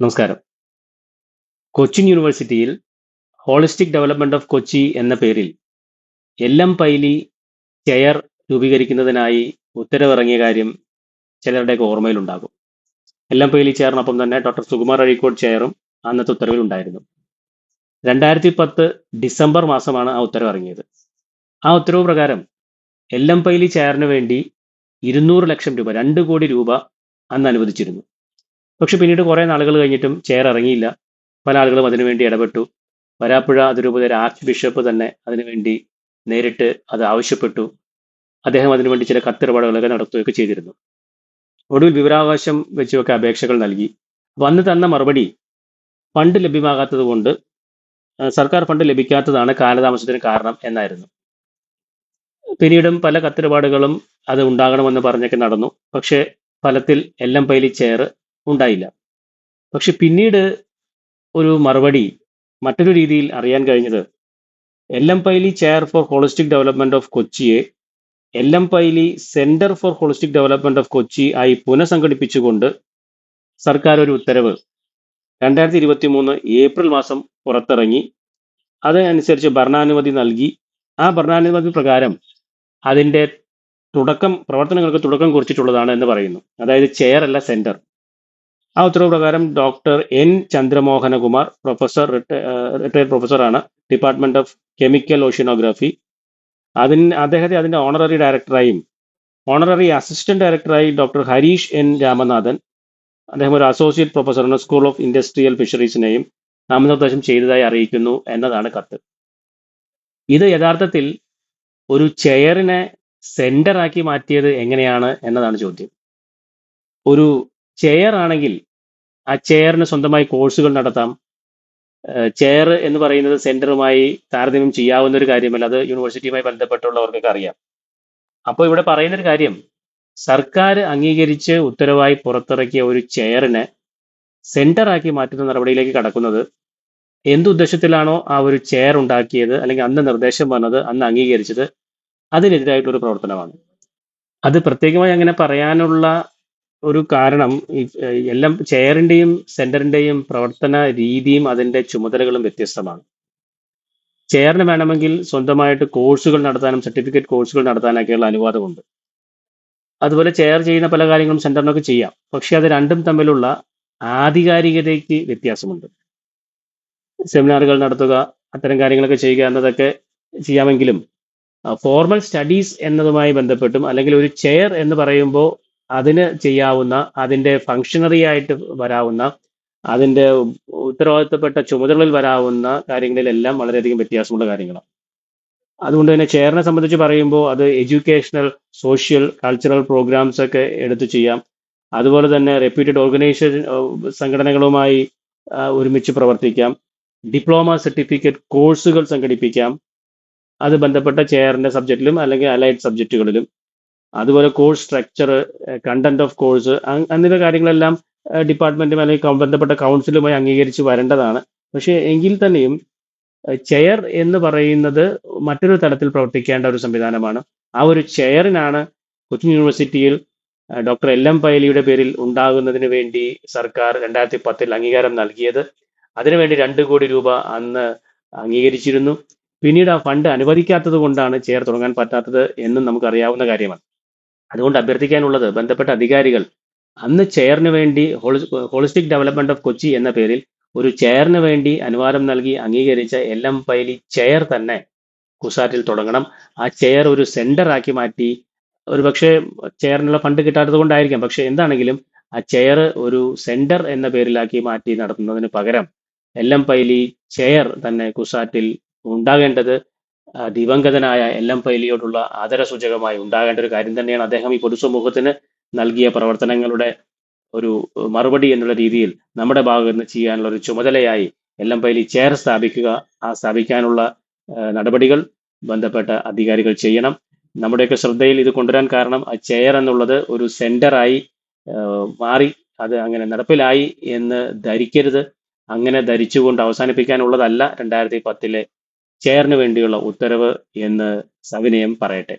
നമസ്കാരം. കൊച്ചിൻ യൂണിവേഴ്സിറ്റിയിൽ holistic development of Kochi എന്ന പേരിൽ എൽ എം പൈലി ചെയർ രൂപീകരിക്കുന്നതിനായി ഉത്തരവിറങ്ങിയ കാര്യം ചിലരുടെയൊക്കെ ഓർമ്മയിലുണ്ടാകും. എൽ എം പൈലി ചെയറിനൊപ്പം തന്നെ ഡോക്ടർ സുകുമാർ അഴീക്കോട് ചെയറും അന്നത്തെ ഉത്തരവിൽ ഉണ്ടായിരുന്നു രണ്ടായിരത്തി പത്ത് ഡിസംബർ മാസമാണ് ആ ഉത്തരവ് ഇറങ്ങിയത് ആ ഉത്തരവ് പ്രകാരം എൽ പൈലി ചെയറിന് വേണ്ടി ഇരുന്നൂറ് ലക്ഷം രൂപ രണ്ട് കോടി രൂപ അന്ന് അനുവദിച്ചിരുന്നു. പക്ഷെ പിന്നീട് കുറേ നാളുകൾ കഴിഞ്ഞിട്ടും ചെയർ ഇറങ്ങിയില്ല. പല ആളുകളും അതിനുവേണ്ടി ഇടപെട്ടു. വരാപ്പുഴ അതിരൂപതയുടെ ആർച്ച് ബിഷപ്പ് തന്നെ അതിനുവേണ്ടി നേരിട്ട് അത് ആവശ്യപ്പെട്ടു. അദ്ദേഹം അതിനുവേണ്ടി ചില കത്തിടപാടുകളൊക്കെ നടത്തുകയൊക്കെ ചെയ്തിരുന്നു. ഒടുവിൽ വിവരാവകാശം വെച്ചൊക്കെ അപേക്ഷകൾ നൽകി. വന്ന് തന്ന മറുപടി ഫണ്ട് ലഭ്യമാകാത്തത് കൊണ്ട് സർക്കാർ ഫണ്ട് ലഭിക്കാത്തതാണ് കാലതാമസത്തിന് കാരണം എന്നായിരുന്നു. പിന്നീടും പല കത്തിടപാടുകളും അത് ഉണ്ടാകണമെന്ന് പറഞ്ഞൊക്കെ നടന്നു. പക്ഷേ ഫലത്തിൽ എല്ലാം പൈലി ചെയർ ഉണ്ടായില്ല. പക്ഷെ പിന്നീട് ഒരു മറുപടി മറ്റൊരു രീതിയിൽ അറിയാൻ കഴിഞ്ഞത് L M Pylee chair for holistic development of കൊച്ചിയെ L M Pylee centre for holistic development of Kochi ആയി പുനഃസംഘടിപ്പിച്ചുകൊണ്ട് സർക്കാർ ഒരു ഉത്തരവ്. രണ്ടായിരത്തി ഇരുപത്തി മൂന്ന് ഏപ്രിൽ മാസം പുറത്തിറങ്ങി. അതനുസരിച്ച് ഭരണാനുമതി നൽകി. ആ ഭരണാനുമതി പ്രകാരം അതിന്റെ തുടക്കം പ്രവർത്തനങ്ങൾക്ക് തുടക്കം കുറിച്ചിട്ടുള്ളതാണ് എന്ന് പറയുന്നു. അതായത് ചെയർ അല്ല സെന്റർ. ആ ഉത്തരവ് പ്രകാരം doctor N Chandramohanakumar professor retired പ്രൊഫസറാണ് ഡിപ്പാർട്ട്മെന്റ് ഓഫ് കെമിക്കൽ ഓഷ്യനോഗ്രാഫി അതിന് അദ്ദേഹത്തെ അതിന്റെ ഓണററി ഡയറക്ടറായും ഓണററി അസിസ്റ്റന്റ് ഡയറക്ടറായി ഡോക്ടർ ഹരീഷ് എൻ രാമനാഥൻ അദ്ദേഹം ഒരു അസോസിയേറ്റ് പ്രൊഫസറാണ് സ്കൂൾ ഓഫ് ഇൻഡസ്ട്രിയൽ ഫിഷറീസിനെയും നാമനിർദ്ദേശം ചെയ്തതായി അറിയിക്കുന്നു എന്നതാണ് കത്ത്. ഇത് യഥാർത്ഥത്തിൽ ഒരു ചെയറിനെ സെന്റർ ആക്കി മാറ്റിയത് എങ്ങനെയാണ് എന്നതാണ് ചോദ്യം. ഒരു ചെയർ ആണെങ്കിൽ ആ ചെയറിന് സ്വന്തമായി കോഴ്സുകൾ നടത്താം. ചെയർ എന്ന് പറയുന്നത് സെന്ററുമായി താരതമ്യം ചെയ്യാവുന്ന ഒരു കാര്യമല്ല. അത് യൂണിവേഴ്സിറ്റിയുമായി ബന്ധപ്പെട്ടുള്ളവർക്കൊക്കെ അറിയാം. അപ്പോൾ ഇവിടെ പറയുന്ന ഒരു കാര്യം സർക്കാർ അംഗീകരിച്ച് ഉത്തരവായി പുറത്തിറക്കിയ ഒരു ചെയറിനെ സെന്റർ ആക്കി മാറ്റുന്ന നടപടിയിലേക്ക് കടക്കുന്നത് എന്തുദ്ദേശത്തിലാണോ ആ ഒരു ചെയർ ഉണ്ടാക്കിയത് അല്ലെങ്കിൽ അന്ന് നിർദ്ദേശം വന്നത് അന്ന് അംഗീകരിച്ചത് അതിനെതിരായിട്ടുള്ള ഒരു പ്രവർത്തനമാണ്. അത് പ്രത്യേകമായി അങ്ങനെ പറയാനുള്ള ഒരു കാരണം എല്ലാം ചെയറിന്റെയും സെന്ററിന്റെയും പ്രവർത്തന രീതിയും അതിന്റെ ചുമതലകളും വ്യത്യസ്തമാണ്. ചെയറിന് വേണമെങ്കിൽ സ്വന്തമായിട്ട് കോഴ്സുകൾ നടത്താനും സർട്ടിഫിക്കറ്റ് കോഴ്സുകൾ നടത്താനൊക്കെയുള്ള അനുവാദമുണ്ട്. അതുപോലെ ചെയർ ചെയ്യുന്ന പല കാര്യങ്ങളും സെന്ററിനൊക്കെ ചെയ്യാം. പക്ഷേ അത് രണ്ടും തമ്മിലുള്ള ആധികാരികതയ്ക്ക് വ്യത്യാസമുണ്ട്. സെമിനാറുകൾ നടത്തുക അത്തരം കാര്യങ്ങളൊക്കെ ചെയ്യുക എന്നതൊക്കെ ചെയ്യാമെങ്കിലും ഫോർമൽ സ്റ്റഡീസ് എന്നതുമായി ബന്ധപ്പെട്ടും അല്ലെങ്കിൽ ഒരു ചെയർ എന്ന് പറയുമ്പോൾ അതിന് ചെയ്യാവുന്ന അതിന്റെ ഫങ്ഷണറി ആയിട്ട് വരാവുന്ന അതിന്റെ ഉത്തരവാദിത്തപ്പെട്ട ചുമതലകളിൽ വരാവുന്ന കാര്യങ്ങളിലെല്ലാം വളരെയധികം വ്യത്യാസമുള്ള കാര്യങ്ങളാണ്. അതുകൊണ്ട് തന്നെ ചെയറിനെ സംബന്ധിച്ച് പറയുമ്പോൾ അത് എഡ്യൂക്കേഷണൽ സോഷ്യൽ കൾച്ചറൽ പ്രോഗ്രാംസ് ഒക്കെ എടുത്തു ചെയ്യാം. അതുപോലെ തന്നെ റെപ്യൂട്ടഡ് ഓർഗനൈസേഷൻ സംഘടനകളുമായി ഒരുമിച്ച് പ്രവർത്തിക്കാം. ഡിപ്ലോമ സർട്ടിഫിക്കറ്റ് കോഴ്സുകൾ സംഘടിപ്പിക്കാം. അത് ബന്ധപ്പെട്ട ചെയറിന്റെ സബ്ജക്റ്റിലും അല്ലെങ്കിൽ അലൈഡ് സബ്ജക്റ്റുകളിലും അതുപോലെ course structure content of course എന്നിവ കാര്യങ്ങളെല്ലാം ഡിപ്പാർട്ട്മെന്റും അല്ലെങ്കിൽ ബന്ധപ്പെട്ട കൗൺസിലുമായി അംഗീകരിച്ച് വരേണ്ടതാണ്. പക്ഷേ എങ്കിൽ തന്നെയും ചെയർ എന്ന് പറയുന്നത് മറ്റൊരു തലത്തിൽ പ്രവർത്തിക്കേണ്ട ഒരു സംവിധാനമാണ്. ആ ഒരു ചെയറിനാണ് കൊച്ചിൻ യൂണിവേഴ്സിറ്റിയിൽ ഡോക്ടർ എൽ എം പൈലിയുടെ പേരിൽ ഉണ്ടാകുന്നതിന് വേണ്ടി സർക്കാർ രണ്ടായിരത്തി പത്തിൽ അംഗീകാരം നൽകിയത്. അതിനുവേണ്ടി രണ്ട് കോടി രൂപ അന്ന് അംഗീകരിച്ചിരുന്നു. പിന്നീട് ആ ഫണ്ട് അനുവദിക്കാത്തത് കൊണ്ടാണ് ചെയർ തുടങ്ങാൻ പറ്റാത്തത് എന്നും നമുക്കറിയാവുന്ന കാര്യമാണ്. അതുകൊണ്ട് അഭ്യർത്ഥിക്കാനുള്ളത് ബന്ധപ്പെട്ട അധികാരികൾ അന്ന് ചെയറിന് വേണ്ടി ഹോളിസ്റ്റിക് ഡെവലപ്മെന്റ് ഓഫ് കൊച്ചി എന്ന പേരിൽ ഒരു ചെയറിന് വേണ്ടി അനുവാദം നൽകി അംഗീകരിച്ച എൽ എം പൈലി ചെയർ തന്നെ കുസാറ്റിൽ തുടങ്ങണം. ആ ചെയർ ഒരു സെന്റർ ആക്കി മാറ്റി ഒരു പക്ഷേ ചെയറിനുള്ള ഫണ്ട് കിട്ടാത്തത് കൊണ്ടായിരിക്കാം. പക്ഷെ എന്താണെങ്കിലും ആ ചെയർ ഒരു സെന്റർ എന്ന പേരിലാക്കി മാറ്റി നടത്തുന്നതിന് പകരം എൽ എം പൈലി ചെയർ തന്നെ കുസാറ്റിൽ ഉണ്ടാകേണ്ടത് ദിവംഗതനായ എൽ എം പൈലിയോടുള്ള ആദരസൂചകമായി ഉണ്ടാകേണ്ട ഒരു കാര്യം തന്നെയാണ് അദ്ദേഹം ഈ പൊതുസമൂഹത്തിന് നൽകിയ പ്രവർത്തനങ്ങളുടെ ഒരു മറുപടി എന്നുള്ള രീതിയിൽ നമ്മുടെ ഭാഗത്ത് നിന്ന് ചെയ്യാനുള്ള ഒരു ചുമതലയായി എൽ എം പൈലി ചെയർ സ്ഥാപിക്കുക ആ സ്ഥാപിക്കാനുള്ള നടപടികൾ ബന്ധപ്പെട്ട അധികാരികൾ ചെയ്യണം. നമ്മുടെയൊക്കെ ശ്രദ്ധയിൽ ഇത് കൊണ്ടുവരാൻ കാരണം ആ ചെയർ എന്നുള്ളത് ഒരു സെന്ററായി മാറി അത് അങ്ങനെ നടപ്പിലായി എന്ന് ധരിക്കരുത്. അങ്ങനെ ധരിച്ചുകൊണ്ട് അവസാനിപ്പിക്കാനുള്ളതല്ല രണ്ടായിരത്തി പത്തിലെ ചെയറിന് വേണ്ടിയുള്ള ഉത്തരവ് എന്ന് സവിനയം പറയട്ടെ.